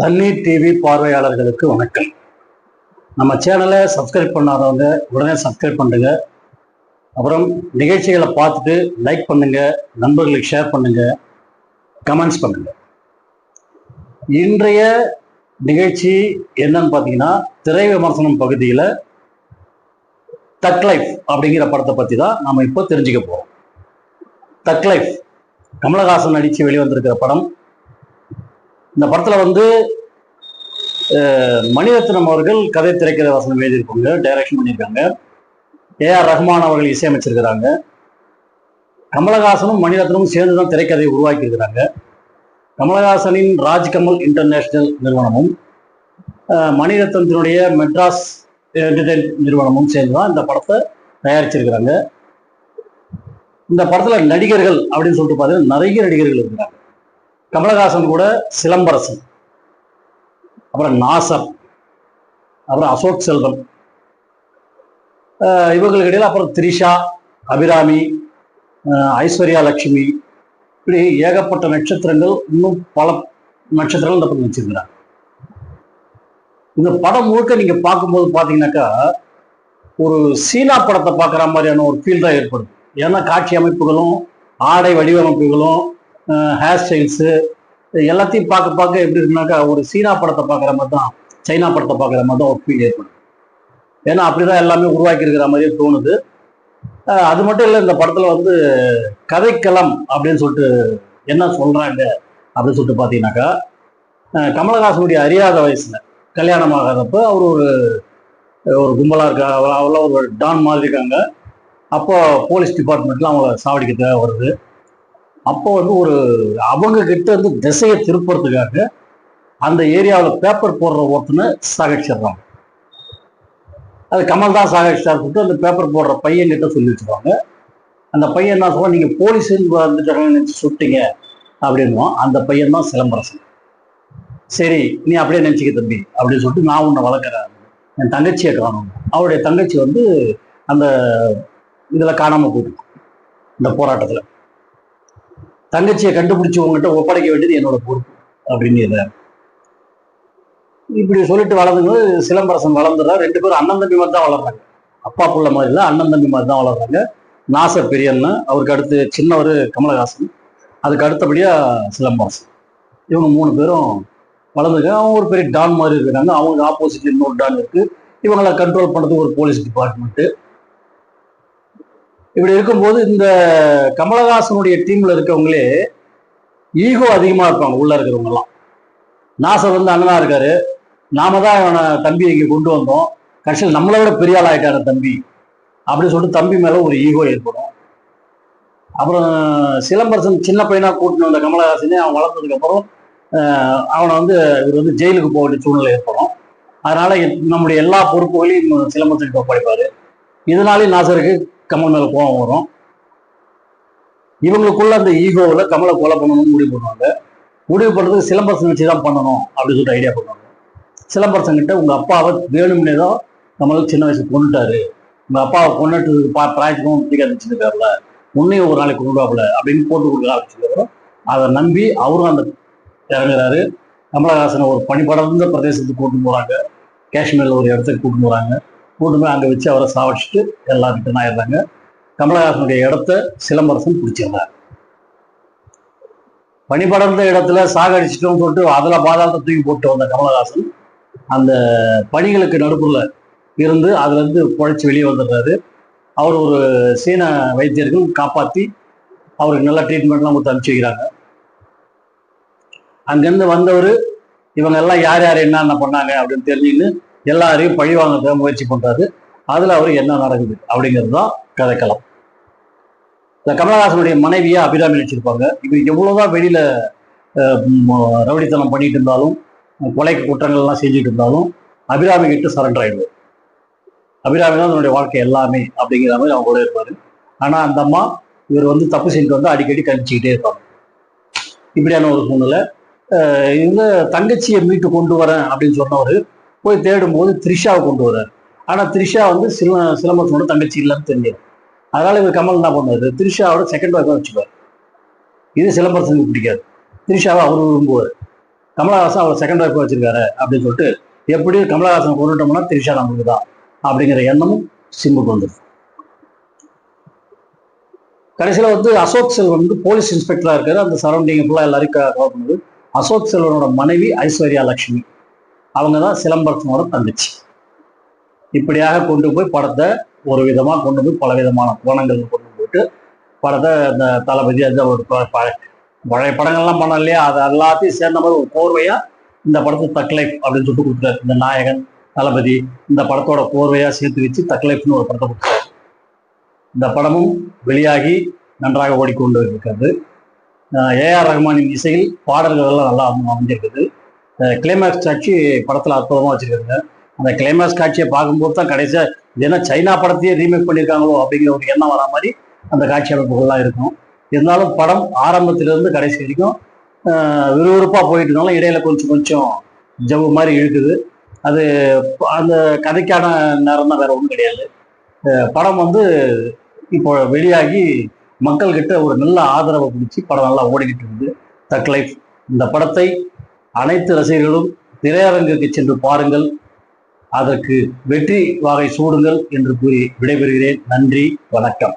தண்ணீர் டிவி பார்வையாளர்களுக்கு வணக்கம். நம்ம சேனலை சப்ஸ்கிரைப் பண்ணாதவங்க உடனே சப்ஸ்கிரைப் பண்ணுங்க. அப்புறம் நிகழ்ச்சிகளை பார்த்துட்டு லைக் பண்ணுங்க நண்பர்களுக்கு ஷேர் பண்ணுங்க கமெண்ட்ஸ் பண்ணுங்க. இன்றைய நிகழ்ச்சி என்னன்னு பார்த்தீங்கன்னா திரை விமர்சனம் பகுதியில் தக் லைஃப் அப்படிங்கிற படத்தை பற்றி தான் நாம் இப்போ தெரிஞ்சுக்க போகிறோம் தக் லைஃப் கமலஹாசன் நடித்து வெளிவந்திருக்கிற படம் இந்த படத்தில் வந்து மணிரத்னம் அவர்கள் கதை திரைக்கதை வசனம் எழுதியிருப்பாங்க டைரக்ஷன் பண்ணியிருக்காங்க. ஏஆர் ரஹ்மான் அவர்கள் இசையமைச்சிருக்கிறாங்க. கமலஹாசனும் மணிரத்னமும் சேர்ந்து தான் திரைக்கதையை உருவாக்கியிருக்கிறாங்க. கமலஹாசனின் ராஜ்கமல் இன்டர்நேஷனல் நிறுவனமும் மணிரத்னத்தினுடைய மெட்ராஸ் என்டர்டைன் நிறுவனமும் சேர்ந்து தான் இந்த படத்தை தயாரிச்சிருக்கிறாங்க. இந்த படத்தில் நடிகர்கள் அப்படின்னு சொல்லிட்டு பார்த்தீங்கன்னா நிறைய நடிகர்கள் இருக்கிறாங்க. கமலஹாசன் கூட சிலம்பரசன் அப்புறம் நாசர் அப்புறம் அசோக் செல்வம் இவர்களுக்கிடையில் இவங்களுக்கு அப்புறம் த்ரிஷா அபிராமி ஐஸ்வர்யா லட்சுமி இப்படி ஏகப்பட்ட நட்சத்திரங்கள் இன்னும் பல நட்சத்திரங்கள் இந்த படம் வச்சிருக்கிறாங்க இந்த படம் முழுக்க நீங்க பார்க்கும்போது பார்த்தீங்கன்னாக்கா ஒரு சீனா படத்தை பார்க்குற மாதிரியான ஒரு ஃபீல் தான் ஏற்படுது. ஏன்னா காட்சி அமைப்புகளும் ஆடை வடிவமைப்புகளும் ஹேர் ஸ்டைல்ஸு எல்லாத்தையும் பார்க்க பார்க்க எப்படி இருக்குனாக்கா ஒரு சீனா படத்தை பார்க்குற மாதிரி தான் சைனா படத்தை பார்க்குற மாதிரி தான் ஒரு ஃபீல் ஏற்படும் ஏன்னா அப்படி தான் எல்லாமே உருவாக்கி இருக்கிற மாதிரியே தோணுது. அது மட்டும் இல்லை இந்த படத்தில் வந்து கதைக்களம் அப்படின்னு சொல்லிட்டு என்ன சொல்கிறாங்க அப்படின்னு சொல்லிட்டு பார்த்தீங்கன்னாக்கா கமலஹாசனுடைய அறியாத வயசில் கல்யாணம் ஆகாதப்போ அவர் ஒரு ஒரு கும்பலாக இருக்கா அவ்வளோ ஒரு டான் மாதிரி இருக்காங்க. அப்போது போலீஸ் டிபார்ட்மெண்ட்டில் அவங்கள சாவடிக்க தேவை வருது. அப்போ வந்து ஒரு அவங்க கிட்ட இருந்து திசையை திருப்புறதுக்காக அந்த ஏரியாவில் பேப்பர் போடுற ஒருத்தனை சாகடிச்சிடுறாங்க. அது கமல் தான் சாகடிச்சார் சொல்லிட்டு அந்த பேப்பர் போடுற பையன் கிட்ட சொல்லி வச்சுருவாங்க. அந்த பையன் என்ன சொல்லுவான் நீங்க போலீஸுன்னு வந்துட்டாங்கன்னு சுட்டிங்க சுட்டீங்க அந்த பையன் தான் சிலம்பரசன். சரி நீ அப்படியே நினச்சிக்க தம்பி அப்படின்னு சொல்லிட்டு நான் உன்னை வளர்க்குறேன். என் தங்கச்சியை காணும். அவருடைய தங்கச்சி வந்து அந்த இதில் காணாமல் போயிருக்கு இந்த போராட்டத்தில். தங்கச்சியை கண்டுபிடிச்சி உங்ககிட்ட ஒப்படைக்க வேண்டியது என்னோட பொறுப்பு அப்படின்னு இப்படி சொல்லிட்டு வளர்ந்தது சிலம்பரசன் வளர்ந்துடுறா ரெண்டு பேரும் அண்ணன் தம்பி மாதிரி தான் வளர்றாங்க. அப்பா பிள்ளை மாதிரி இல்லை அண்ணன் தம்பி மாதிரி தான் வளர்றாங்க. நாசர் பெரியண்ணன் அவருக்கு அடுத்து சின்னவர் கமலஹாசன் அதுக்கு அடுத்தபடியா சிலம்பரசன். இவங்க மூணு பேரும் வளர்ந்துருக்காங்க. அவங்க ஒரு பெரிய டான் மாதிரி இருக்கிறாங்க. அவங்க ஆப்போசிட்ல இன்னொரு டான் இருக்கு. இவங்களை கண்ட்ரோல் பண்ணுறதுக்கு ஒரு போலீஸ் டிபார்ட்மெண்ட்டு இப்படி இருக்கும்போது இந்த கமலஹாசனுடைய டீம்ல இருக்கவங்களே ஈகோ அதிகமா இருப்பாங்க உள்ள இருக்கிறவங்க எல்லாம் நாசர் வந்து அண்ணனா இருக்காரு. நாம தான் இவனை தம்பி இங்க கொண்டு வந்தோம். கடைசியில் நம்மளை விட பெரிய ஆள் ஆயிட்டாரு தம்பி. அப்படின்னு சொல்லிட்டு தம்பி மேல ஒரு ஈகோ ஏற்படும். அப்புறம் சிலம்பரசன் சின்ன பையனா கூட்டிட்டு வந்த கமலஹாசனே அவன் வளர்ந்ததுக்கு அப்புறம் ஆஹ் அவனை வந்து இவர் வந்து ஜெயிலுக்கு போக வேண்டிய சூழ்நிலை ஏற்படும். அதனால நம்முடைய எல்லா பொறுப்புகளையும் சிலம்பரசனுக்கு ஒப்படைப்பாரு. இதனாலே நாசருக்கு கமல் மேல கோபம் வரும். இவங்களுக்குள்ள அந்த ஈகோவில் கமலை கொலை பண்ணணும்னு முடிவு பண்ணுவாங்க. முடிவு பண்ணுறதுக்கு சிலம்பரசன் வச்சு தான் பண்ணணும் அப்படின்னு சொல்லிட்டு ஐடியா பண்ணுவாங்க. சிலம்பரசன் கிட்ட உங்க அப்பாவை வேணும்னே தான் நம்மளுக்கு சின்ன வயசு கொண்டுட்டாரு. உங்க அப்பாவை கொண்டுட்டு பா பிராய்ச்சிக்கும் பிடிக்காது பேர்ல. உன்னையும் ஒரு நாளைக்கு கொண்டுவாப்புல அப்படின்னு போட்டு கொடுக்க ஆரம்பிச்சதுக்கப்புறம் அதை நம்பி அவரும் அந்த இறங்குறாரு. கமலஹாசனை ஒரு பனிபடர்ந்த பிரதேசத்துக்கு கூட்டு போறாங்க. காஷ்மீர்ல ஒரு இடத்துக்கு கூட்டு போகிறாங்க கூட்டுமே அங்கே வச்சு அவரை சாவடிச்சுட்டு எல்லாம் ரிட்டர்ன் ஆயிடுறாங்க கமலஹாசனுடைய இடத்த சிலம்பரசன் பிடிச்சிருந்தார் பனிபடர்ந்த இடத்துல சாகடிச்சிட்டோம் சொல்லிட்டு அதில் பாதாளத்தை தூக்கி போட்டு வந்த கமலஹாசன் அந்த பணிகளுக்கு நடுப்புல இருந்து அதுல இருந்து வெளியே வந்துடுறாரு. அவர் ஒரு சீன வைத்தியர்கள் காப்பாத்தி அவருக்கு நல்ல ட்ரீட்மெண்ட்லாம் கொடுத்து அனுப்பிச்சு வைக்கிறாங்க. அங்கேருந்து வந்தவர் இவங்க எல்லாம் யார் யார் என்னென்ன பண்ணாங்க? அப்படின்னு தெரிஞ்சுன்னு எல்லாரையும் பழிவாங்க முயற்சி பண்றாரு. அதுல அவர் என்ன நடக்குது அப்படிங்கிறது தான் கதைக்கலாம் இந்த கமலஹாசனுடைய மனைவியை அபிராமி நடிச்சிருப்பாங்க இவர் எவ்வளவுதான் வெளியில அஹ், ரவுடித்தனம் பண்ணிட்டு இருந்தாலும் கொலை குற்றங்கள்லாம் செஞ்சுட்டு இருந்தாலும் அபிராமி கிட்ட சரண்டர் ஆயிடுவார். அபிராமி தான் தன்னுடைய வாழ்க்கை எல்லாமே அப்படிங்கிற மாதிரி அவங்க கூட இருப்பாரு. ஆனா அந்த அம்மா இவர் வந்து தப்பு செஞ்சுட்டு வந்து அடிக்கடி கண்டிச்சுக்கிட்டே இருப்பாங்க. இப்படியான ஒரு சூழ்நிலை. இந்த தங்கச்சியை மீட்டு கொண்டு வரேன் அப்படின்னு சொன்னவர் போய் தேடும்போது த்ரிஷாவை கொண்டு வர்றாரு. ஆனா த்ரிஷா வந்து சில சிலம்பரசனோட தங்கச்சி இல்லைன்னு தெரிஞ்சிடும். அதனால இவர் கமல் என்ன பண்ணாரு? த்ரிஷாவோட செகண்ட் ஒய்ஃபாக வச்சுப்பார் இது சிலம்பரசனுக்கு பிடிக்காது. த்ரிஷாவை அவர் விரும்புவார். கமலஹாசன் அவளை செகண்ட் ஒய்ஃப் வச்சிருக்காரு அப்படின்னு சொல்லிட்டு எப்படி கமலஹாசன் கொண்டுட்டோம்னா த்ரிஷா நம்மளுக்கு தான் அப்படிங்கிற எண்ணமும் சிம்புக்கு வந்துடும் கடைசியில் வந்து அசோக் செல்வன் வந்து போலீஸ் இன்ஸ்பெக்டராக இருக்காரு. அந்த சரௌண்டிங் ஃபுல்லாக எல்லாருக்கும் கவர் பண்ணுது. அசோக் செல்வனோட மனைவி ஐஸ்வர்யா லட்சுமி அவங்க தான் சிலம்பரசனோட தங்கச்சி. இப்படியாக கொண்டு போய் படத்தை ஒரு விதமாக கொண்டு போய் பல விதமான கோணங்கள் கொண்டு போயிட்டு படத்தை அந்த தளபதி அந்த ஒரு பழைய படங்கள்லாம் பண்ண இல்லையா அது எல்லாத்தையும் சேர்ந்த மாதிரி ஒரு கோர்வையாக இந்த படத்தை தக்லைஃப் அப்படின்னு சொல்லிட்டு கொடுத்துட்டாரு. இந்த நாயகன் தளபதி இந்த படத்தோட கோர்வையாக சேர்த்து வச்சு தக்லைஃப்னு ஒரு படத்தை கொடுத்தாரு இந்த படமும் வெளியாகி நன்றாக ஓடிக்கொண்டு இருக்கிறது. ஏஆர் ரஹ்மானின் இசையில் பாடல்கள் எல்லாம் நல்லா அமைஞ்சிருக்குது. கிளைமேக்ஸ் காட்சி படத்தில் அற்புதமாக வச்சிருக்காங்க. அந்த கிளைமேக்ஸ் காட்சியை பார்க்கும்போது தான் கடைசியாக இது என்ன சைனா படத்தையே ரீமேக் பண்ணியிருக்காங்களோ அப்படிங்கிற ஒரு எண்ணம் வரா மாதிரி அந்த காட்சி அமைப்புகள்லாம் இருக்கும். இருந்தாலும் படம் ஆரம்பத்திலிருந்து கடைசி வரைக்கும் விறுவிறுப்பாக போயிட்டு இருந்தாலும் இடையில கொஞ்சம் கொஞ்சம் ஜவ்வு மாதிரி இழுக்குது. அது அந்த கதைக்கான நேரம் தான் வேற ஒன்றும் கிடையாது. படம் வந்து இப்போ வெளியாகி மக்கள்கிட்ட ஒரு நல்ல ஆதரவை பிடிச்சி படம் நல்லா ஓடிக்கிட்டு இருக்குது. Thug life. இந்த படத்தை அனைத்து ரசிகர்களும் திரையரங்குக்கு சென்று பாருங்கள். அதற்கு வெற்றி வாகை சூடுங்கள் என்று கூறி விடைபெறுகிறேன். நன்றி வணக்கம்.